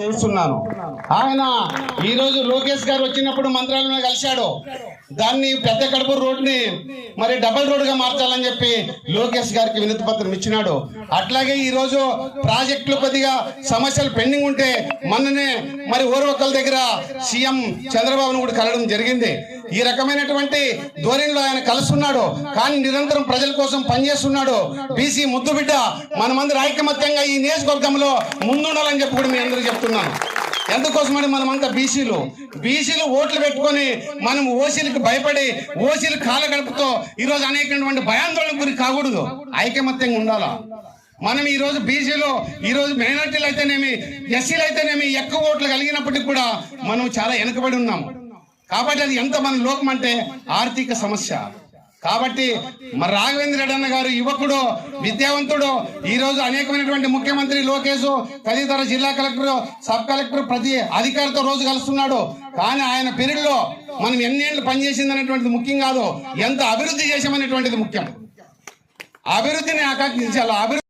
చేస్తున్నాను. ఆయన ఈ రోజు లోకేష్ గారు వచ్చినప్పుడు మంత్రాలయంలో కలిశాడు. దాన్ని పెద్ద కడుపు రోడ్ని మరి డబల్ రోడ్గా మార్చాలని చెప్పి లోకేష్ గారికి వినతి పత్రం ఇచ్చినాడు. అట్లాగే ఈ రోజు ప్రాజెక్టులు కొద్దిగా సమస్యలు పెండింగ్ ఉంటే మొన్ననే మరి ఓర్వకల దగ్గర సీఎం చంద్రబాబును కూడా కలవడం జరిగింది. ఈ రకమైనటువంటి ధోరణిలో ఆయన కలుస్తున్నాడు కానీ నిరంతరం ప్రజల కోసం పనిచేస్తున్నాడు. బీసీ ముద్దు బిడ్డ మనమందరూ ఐకమత్యంగా ఈ నియోజకవర్గంలో ముందుండాలని చెప్పి కూడా మీ అందరూ చెప్తున్నాను. ఎందుకోసమని మనమంతా బీసీలు. బీసీలు ఓట్లు పెట్టుకొని మనం ఓసీలకు భయపడి ఓసీలు కాల గడుపుతో ఈరోజు అనేకటువంటి భయాందోళన గురి కాకూడదు. ఐకమత్యంగా ఉండాలా? మనం ఈరోజు బీసీలో ఈరోజు మైనార్టీలు అయితేనేమి ఎస్సీలు అయితేనేమి ఎక్కువ ఓట్లు కలిగినప్పటికీ కూడా మనం చాలా వెనుకబడి ఉన్నాం కాబట్టి అది ఎంత మన లోకం అంటే ఆర్థిక సమస్య. కాబట్టి మరి రాఘవేంద్ర రెడ్డి అన్న గారు యువకుడు విద్యావంతుడు ఈ రోజు అనేకమైనటువంటి ముఖ్యమంత్రి లోకేష్ తదితర జిల్లా కలెక్టర్ సబ్ కలెక్టర్ ప్రతి అధికారితో రోజు కలుస్తున్నాడు. కానీ ఆయన పీరియడ్లో మనం ఎన్నేళ్ళు పనిచేసింది అనేటువంటిది ముఖ్యం కాదు ఎంత అభివృద్ధి చేసామనేటువంటిది ముఖ్యం. అభివృద్ధిని ఆకాంక్షించాలి. అభివృద్ధి